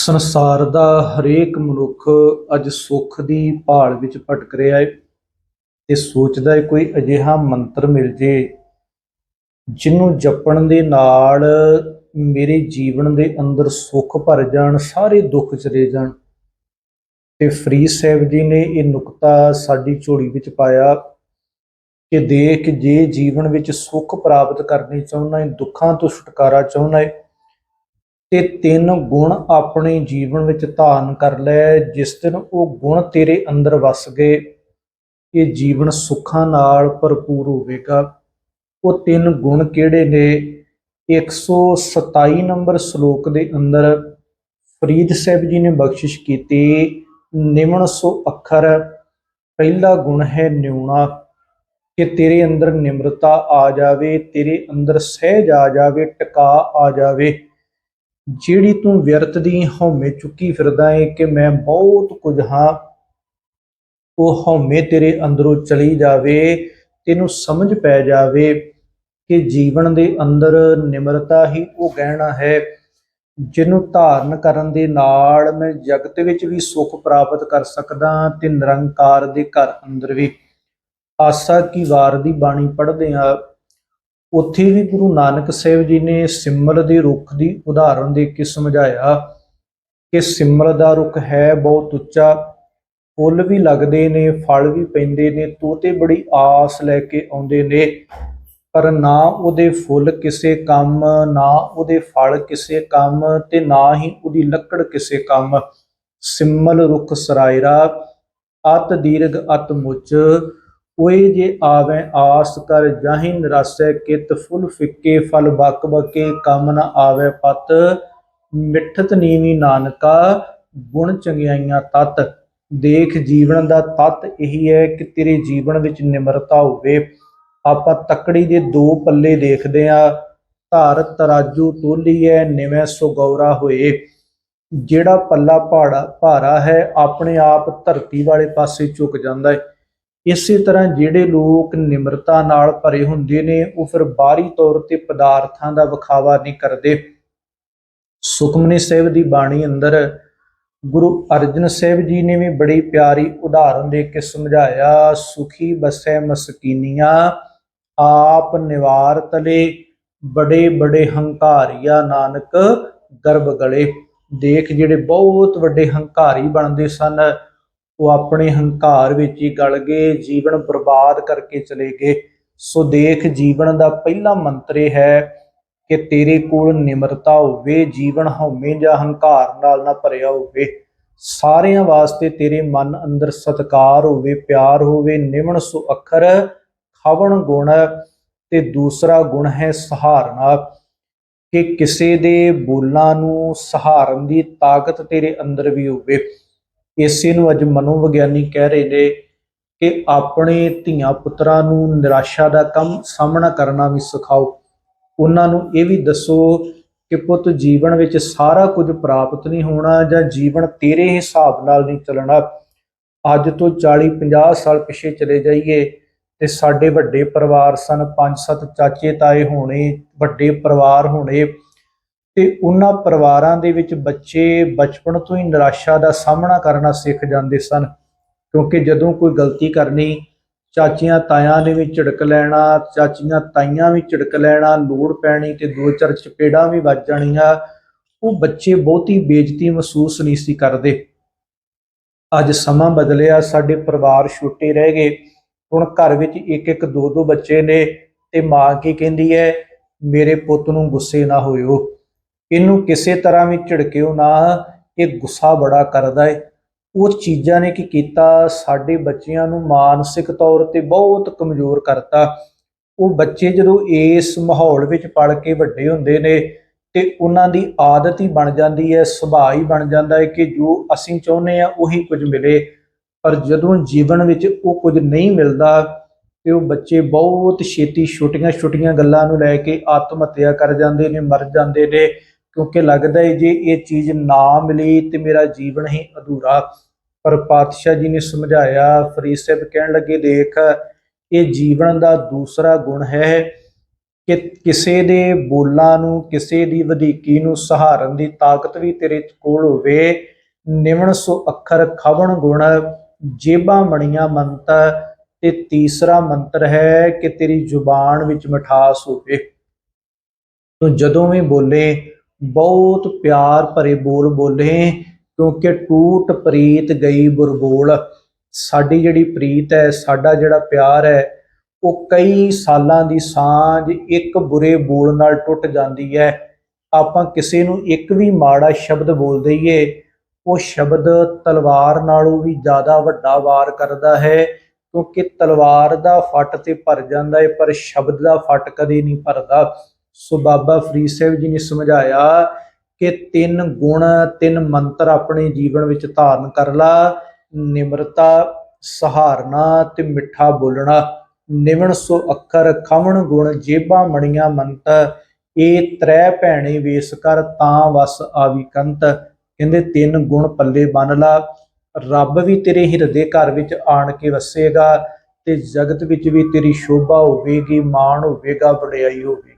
ਸੰਸਾਰ ਦਾ ਹਰੇਕ ਮਨੁੱਖ ਅੱਜ ਸੁੱਖ ਦੀ ਭਾਲ ਵਿੱਚ ਭਟਕ ਰਿਹਾ ਹੈ ਤੇ ਸੋਚਦਾ ਹੈ ਕੋਈ ਅਜਿਹਾ ਮੰਤਰ ਮਿਲ ਜੇ ਜਿਹਨੂੰ ਜਪਣ ਦੇ ਨਾਲ ਮੇਰੇ ਜੀਵਨ ਦੇ ਅੰਦਰ ਸੁੱਖ ਭਰ ਜਾਣ, ਸਾਰੇ ਦੁੱਖ ਚਲੇ ਜਾਣ। ਤੇ ਫਰੀਦ ਸਾਹਿਬ ਜੀ ਨੇ ਇਹ ਨੁਕਤਾ ਸਾਡੀ ਝੋਲੀ ਵਿੱਚ ਪਾਇਆ ਕਿ ਦੇਖ ਜੇ ਜੀਵਨ ਵਿੱਚ ਸੁੱਖ ਪ੍ਰਾਪਤ ਕਰਨੀ ਚਾਹੁੰਦਾ ਹੈ ਦੁੱਖਾਂ ਤੋਂ ਛੁਟਕਾਰਾ ਚਾਹੁੰਦਾ ਹੈ ਤੇ ਤਿੰਨ ਗੁਣ ਆਪਣੇ ਜੀਵਨ ਵਿੱਚ ਧਾਰਨ ਕਰ ਲੈ, ਜਿਸ ਦਿਨ ਉਹ ਗੁਣ ਤੇਰੇ ਅੰਦਰ ਵਸ ਗਏ, ਇਹ ਜੀਵਨ ਸੁੱਖਾਂ ਨਾਲ ਭਰਪੂਰ ਹੋਵੇਗਾ। ਉਹ ਤਿੰਨ ਗੁਣ ਕਿਹੜੇ ਨੇ? 127 ਨੰਬਰ ਸ਼ਲੋਕ ਦੇ ਅੰਦਰ ਫਰੀਦ ਸਾਹਿਬ ਜੀ ਨੇ ਬਖਸ਼ਿਸ਼ ਕੀਤੀ, ਨਿਮਣ ਸੋ ਅੱਖਰ, ਪਹਿਲਾ ਗੁਣ ਹੈ ਨਿਉਣਾ, ਕਿ ਤੇਰੇ ਅੰਦਰ ਨਿਮਰਤਾ ਆ ਜਾਵੇ, ਤੇਰੇ ਅੰਦਰ ਸਹਿਜ ਆ ਜਾਵੇ, ਟਿਕਾ ਆ ਜਾਵੇ। ਜਿਹੜੀ ਤੂੰ ਵਿਅਰਥ ਦੀ ਹਉਮੈ ਚੁੱਕੀ ਫਿਰਦਾ ਏ ਕਿ ਮੈਂ ਬਹੁਤ ਕੁਝ ਹਾਂ, ਉਹ ਹਉਮੈ ਤੇਰੇ ਅੰਦਰੋਂ ਚਲੀ ਜਾਵੇ, ਤੈਨੂੰ ਸਮਝ ਪੈ ਜਾਵੇ ਕਿ ਜੀਵਨ ਦੇ ਅੰਦਰ ਨਿਮਰਤਾ ਹੀ ਉਹ ਗਹਿਣਾ ਹੈ, ਜਿਹਨੂੰ ਧਾਰਨ ਕਰਨ ਦੇ ਨਾਲ ਮੈਂ ਜਗਤ ਵਿੱਚ ਵੀ ਸੁੱਖ ਪ੍ਰਾਪਤ ਕਰ ਸਕਦਾ ਤੇ ਨਿਰੰਕਾਰ ਦੇ ਘਰ ਅੰਦਰ ਵੀ। ਆਸਾ ਕੀ ਵਾਰ ਦੀ ਬਾਣੀ ਪੜ੍ਹਦੇ ਆ ਉੱਥੇ ਵੀ ਗੁਰੂ ਨਾਨਕ ਸਾਹਿਬ ਜੀ ਨੇ ਸਿਮਰ ਦੇ ਰੁੱਖ ਦੀ ਉਦਾਹਰਣ ਦੇ ਕੇ ਸਮਝਾਇਆ ਕਿ ਸਿਮਰ ਦਾ ਰੁੱਖ ਹੈ ਬਹੁਤ ਉੱਚਾ, ਫੁੱਲ ਵੀ ਲੱਗਦੇ ਨੇ, ਫਲ ਵੀ ਪੈਂਦੇ ਨੇ, ਤੋਤੇ ਬੜੀ ਆਸ ਲੈ ਕੇ ਆਉਂਦੇ ਨੇ, ਪਰ ਨਾ ਉਹਦੇ ਫੁੱਲ ਕਿਸੇ ਕੰਮ, ਨਾ ਉਹਦੇ ਫਲ ਕਿਸੇ ਕੰਮ ਤੇ ਨਾ ਹੀ ਉਹਦੀ ਲੱਕੜ ਕਿਸੇ ਕੰਮ। ਸਿਮਲ ਰੁੱਖ ਸਰਾਇਰਾ, ਅਤ ਦੀਰਘ ਅਤ ਮੁਚ ਓਏ ਜੇ ਆਵੇਂ ਆਸ ਕਰ, ਜਾਹੀ ਨਿਰਾਸੈ ਕਿਤ, ਫੁੱਲ ਫਿੱਕੇ ਫਲ ਬਕ ਬਕੇ, ਕੰਮ ਨ ਆਵੇ ਪਤ। ਮਿੱਠਤ ਨੀਵੀ ਨਾਨਕਾ, ਗੁਣ ਚੰਗਿਆਈਆਂ ਤਤ। ਦੇਖ ਜੀਵਨ ਦਾ ਤਤ ਇਹੀ ਹੈ ਕਿ ਤੇਰੇ ਜੀਵਨ ਵਿੱਚ ਨਿਮਰਤਾ ਹੋਵੇ। ਆਪਾਂ ਤਕੜੀ ਦੇ ਦੋ ਪੱਲੇ ਦੇਖਦੇ ਆ ਧਾਰ ਤਰਾਜੂ ਤੋਲੀ ਹੈ, ਨਿਵੇਂ ਸੋ ਹੋਏ। ਜਿਹੜਾ ਪੱਲਾ ਭਾੜਾ ਭਾਰਾ ਹੈ, ਆਪਣੇ ਆਪ ਧਰਤੀ ਵਾਲੇ ਪਾਸੇ ਝੁਕ ਜਾਂਦਾ ਹੈ। ਇਸੇ ਤਰ੍ਹਾਂ ਜਿਹੜੇ ਲੋਕ ਨਿਮਰਤਾ ਨਾਲ ਭਰੇ ਹੁੰਦੇ ਨੇ, ਉਹ ਫਿਰ ਬਾਹਰੀ ਤੌਰ ਤੇ ਪਦਾਰਥਾਂ ਦਾ ਵਿਖਾਵਾ ਨਹੀਂ ਕਰਦੇ। ਸੁਖਮਨੀ ਸਾਹਿਬ ਦੀ ਬਾਣੀ ਅੰਦਰ ਗੁਰੂ ਅਰਜਨ ਸਾਹਿਬ ਜੀ ਨੇ ਵੀ ਬੜੀ ਪਿਆਰੀ ਉਦਾਹਰਨ ਦੇ ਕੇ ਸਮਝਾਇਆ, ਸੁਖੀ ਬਸੈ ਮਸਕੀਨੀਆਂ, ਆਪ ਨਿਵਾਰ ਤਲੇ ਬੜੇ ਬੜੇ ਹੰਕਾਰੀਆ ਨਾਨਕ ਗਰਭ ਗਲੇ। ਦੇਖ ਜਿਹੜੇ ਬਹੁਤ ਵੱਡੇ ਹੰਕਾਰੀ ਬਣਦੇ ਸਨ ਉਹ ਆਪਣੇ ਹੰਕਾਰ ਵਿੱਚ ਹੀ ਗਲ ਗਏ, ਜੀਵਨ ਬਰਬਾਦ ਕਰਕੇ ਚਲੇ ਗਏ। ਸੋ ਦੇਖ, ਜੀਵਨ ਦਾ ਪਹਿਲਾ ਮੰਤਰ ਇਹ ਹੈ ਕਿ ਤੇਰੇ ਕੋਲ ਨਿਮਰਤਾ ਹੋਵੇ, ਜੀਵਨ ਹਉਮੈ ਜਾਂ ਹੰਕਾਰ ਨਾਲ ਨਾ ਭਰਿਆ ਹੋਵੇ। ਸਾਰਿਆਂ ਵਾਸਤੇ ਤੇਰੇ ਮਨ ਅੰਦਰ ਸਤਕਾਰ ਹੋਵੇ, ਪਿਆਰ ਹੋਵੇ, ਨਿਮਣ ਸੁ ਅੱਖਰ, ਖਵਣ ਗੁਣ ਤੇ ਦੂਸਰਾ ਗੁਣ ਹੈ ਸਹਾਰਨਾ। ਕਿ ਕਿਸੇ ਦੇ ਬੋਲਾਂ ਨੂੰ ਸਹਾਰਨ ਦੀ ਤਾਕਤ ਤੇਰੇ ਅੰਦਰ ਵੀ ਹੋਵੇ। ਇਸੇ ਨੂੰ ਅੱਜ ਮਨੋਵਿਗਿਆਨੀ ਕਹਿ ਰਹੇ ਨੇ ਕਿ ਆਪਣੇ ਧੀਆਂ ਪੁੱਤਰਾਂ ਨੂੰ ਨਿਰਾਸ਼ਾ ਦਾ ਕੰਮ ਸਾਹਮਣਾ ਕਰਨਾ ਵੀ ਸਿਖਾਓ। ਉਹਨਾਂ ਨੂੰ ਇਹ ਵੀ ਦੱਸੋ ਕਿ ਪੁੱਤ ਜੀਵਨ ਵਿੱਚ ਸਾਰਾ ਕੁਝ ਪ੍ਰਾਪਤ ਨਹੀਂ ਹੋਣਾ ਜਾਂ ਜੀਵਨ ਤੇਰੇ ਹਿਸਾਬ ਨਾਲ ਨਹੀਂ ਚੱਲਣਾ। ਅੱਜ ਤੋਂ 40 50 ਸਾਲ ਪਿਛੇ ਚਲੇ ਜਾਈਏ ਤੇ ਸਾਡੇ ਵੱਡੇ ਪਰਿਵਾਰ ਸਨ, ਪੰਜ ਸੱਤ ਚਾਚੇ ਤਾਏ ਹੋਣੇ, ਵੱਡੇ ਪਰਿਵਾਰ ਹੋਣੇ। ਤੇ ਉਹਨਾਂ ਪਰਿਵਾਰਾਂ ਦੇ ਵਿੱਚ ਬੱਚੇ ਬਚਪਨ ਤੋਂ ਹੀ ਨਿਰਾਸ਼ਾ ਦਾ ਸਾਹਮਣਾ ਕਰਨਾ ਸਿੱਖ ਜਾਂਦੇ ਸਨ, ਕਿਉਂਕਿ ਜਦੋਂ ਕੋਈ ਗਲਤੀ ਕਰਨੀ, ਚਾਚੀਆਂ ਤਾਇਆਂ ਨੇ ਵੀ ਝਿੜਕ ਲੈਣਾ, ਚਾਚੀਆਂ ਤਾਈਆਂ ਵੀ ਝਿੜਕ ਲੈਣਾ, ਲੋੜ ਪੈਣੀ ਤੇ ਦੋ ਚਾਰ ਚਪੇੜਾਂ ਵੀ ਵੱਜ ਜਾਣੀਆਂ, ਉਹ ਬੱਚੇ ਬਹੁਤੀ ਬੇਇੱਜ਼ਤੀ ਮਹਿਸੂਸ ਨਹੀਂ ਸੀ ਕਰਦੇ। ਅੱਜ ਸਮਾਂ ਬਦਲਿਆ, ਸਾਡੇ ਪਰਿਵਾਰ ਛੋਟੇ ਰਹਿ ਗਏ, ਹੁਣ ਘਰ ਵਿੱਚ ਇੱਕ ਇੱਕ ਦੋ ਦੋ ਬੱਚੇ ਨੇ ਤੇ ਮਾਂ ਕੀ ਕਹਿੰਦੀ ਹੈ, ਮੇਰੇ ਪੁੱਤ ਨੂੰ ਗੁੱਸੇ ਨਾ ਹੋਇਓ। ਇਹਨੂੰ ਕਿਸੇ ਤਰ੍ਹਾਂ ਵੀ ਝਿੜਕਿਓ ਨਾ, ਇਹ ਗੁੱਸਾ ਬੜਾ ਕਰਦਾ ਹੈ ਉਹ ਚੀਜ਼ਾਂ ਨੇ ਕੀ ਕੀਤਾ? ਸਾਡੇ ਬੱਚਿਆਂ ਨੂੰ ਮਾਨਸਿਕ ਤੌਰ ਤੇ ਬਹੁਤ ਕਮਜ਼ੋਰ ਕਰਤਾ। ਉਹ ਬੱਚੇ ਜਦੋਂ ਇਸ ਮਾਹੌਲ ਵਿੱਚ ਪੜ ਕੇ ਵੱਡੇ ਹੁੰਦੇ ਨੇ ਤੇ ਉਹਨਾਂ ਦੀ ਆਦਤ ਹੀ ਬਣ ਜਾਂਦੀ ਹੈ, ਸੁਭਾਅ ਹੀ ਬਣ ਜਾਂਦਾ ਹੈ ਕਿ ਜੋ ਅਸੀਂ ਚਾਹੁੰਦੇ ਆ ਉਹੀ ਕੁਝ ਮਿਲੇ। ਪਰ ਜਦੋਂ ਜੀਵਨ ਵਿੱਚ ਉਹ ਕੁਝ ਨਹੀਂ ਮਿਲਦਾ ਤੇ ਉਹ ਬੱਚੇ ਬਹੁਤ ਛੇਤੀ ਛੋਟੀਆਂ-ਛੋਟੀਆਂ ਗੱਲਾਂ ਨੂੰ ਲੈ ਕੇ ਆਤਮ ਹੱਤਿਆ ਕਰ ਜਾਂਦੇ ਨੇ, ਮਰ ਜਾਂਦੇ ਨੇ। ਕਿਉਂਕਿ ਲੱਗਦਾ ਹੈ ਜੇ ਇਹ ਚੀਜ਼ ਨਾ ਮਿਲੀ ਤੇ ਮੇਰਾ ਜੀਵਨ ਹੀ ਅਧੂਰਾ। ਪਰ ਪਾਤਸ਼ਾਹ ਜੀ ਨੇ ਸਮਝਾਇਆ, ਫਰੀਦ ਸਾਹਿਬ ਕਹਿਣ ਲੱਗੇ, ਦੇਖ, ਇਹ ਜੀਵਨ ਦਾ ਦੂਸਰਾ ਗੁਣ ਹੈ ਕਿ ਕਿਸੇ ਦੇ ਬੋਲਾਂ ਨੂੰ, ਕਿਸੇ ਦੀ ਵਧੀਕੀ ਨੂੰ ਸਹਾਰਨ ਦੀ ਤਾਕਤ ਵੀ ਤੇਰੇ ਕੋਲ ਹੋਵੇ। ਨਿਵਣ ਸੋ ਅੱਖਰ, ਖਵਣ ਗੁਣ, ਜੇਬਾਂ ਮਣੀਆਂ ਮੰਤਰ ਤੇ ਤੀਸਰਾ ਮੰਤਰ ਹੈ ਕਿ ਤੇਰੀ ਜ਼ੁਬਾਨ ਵਿੱਚ ਮਿਠਾਸ ਹੋਵੇ। ਤੂੰ ਜਦੋਂ ਵੀ ਬੋਲੇ ਬਹੁਤ ਪਿਆਰ ਭਰੇ ਬੋਲ ਬੋਲੇ, ਕਿਉਂਕਿ ਟੂਟ ਪ੍ਰੀਤ ਗਈ ਬੁਰਬੋਲ। ਸਾਡੀ ਜਿਹੜੀ ਪ੍ਰੀਤ ਹੈ, ਸਾਡਾ ਜਿਹੜਾ ਪਿਆਰ ਹੈ, ਉਹ ਕਈ ਸਾਲਾਂ ਦੀ ਸਾਂਝ ਇੱਕ ਬੁਰੇ ਬੋਲ ਨਾਲ ਟੁੱਟ ਜਾਂਦੀ ਹੈ। ਆਪਾਂ ਕਿਸੇ ਨੂੰ ਇੱਕ ਵੀ ਮਾੜਾ ਸ਼ਬਦ ਬੋਲ ਦਈਏ, ਉਹ ਸ਼ਬਦ ਤਲਵਾਰ ਨਾਲੋਂ ਵੀ ਜ਼ਿਆਦਾ ਵੱਡਾ ਵਾਰ ਕਰਦਾ ਹੈ, ਕਿਉਂਕਿ ਤਲਵਾਰ ਦਾ ਫੱਟ ਤੇ ਭਰ ਜਾਂਦਾ ਹੈ, ਪਰ ਸ਼ਬਦ ਦਾ ਫੱਟ ਕਦੇ ਨਹੀਂ ਭਰਦਾ। ਸੋ ਬਾਬਾ ਫਰੀਦ ਸਾਹਿਬ ਜੀ ਨੇ ਸਮਝਾਇਆ ਕਿ ਤਿੰਨ ਗੁਣ, ਤਿੰਨ ਮੰਤਰ ਆਪਣੇ ਜੀਵਨ ਵਿੱਚ ਧਾਰਨ ਕਰ ਲਾ। ਨਿਮਰਤਾ, ਸਹਾਰਨਾ ਤੇ ਮਿੱਠਾ ਬੋਲਣਾ। ਨਿਵਣ ਸੋ ਅੱਖਰ, ਖਵਣ ਗੁਣ, ਜੇਬਾਂ ਮਣੀਆਂ ਮੰਤ। ਇਹ ਤ੍ਰੈ ਭੈਣੇ ਵੇਸ ਕਰ, ਤਾਂ ਵਸ ਆਵੀ ਕੰਤ। ਕਹਿੰਦੇ ਤਿੰਨ ਗੁਣ ਪੱਲੇ ਬੰਨ ਲਾ। ਰੱਬ ਵੀ ਤੇਰੇ ਹਿਰਦੇ ਘਰ ਵਿੱਚ ਆਣ ਕੇ ਵਸੇਗਾ ਤੇ ਜਗਤ ਵਿੱਚ ਵੀ ਤੇਰੀ ਸ਼ੋਭਾ ਹੋਵੇਗੀ, ਮਾਣ ਹੋਵੇਗਾ, ਵਡਿਆਈ ਹੋਵੇਗੀ।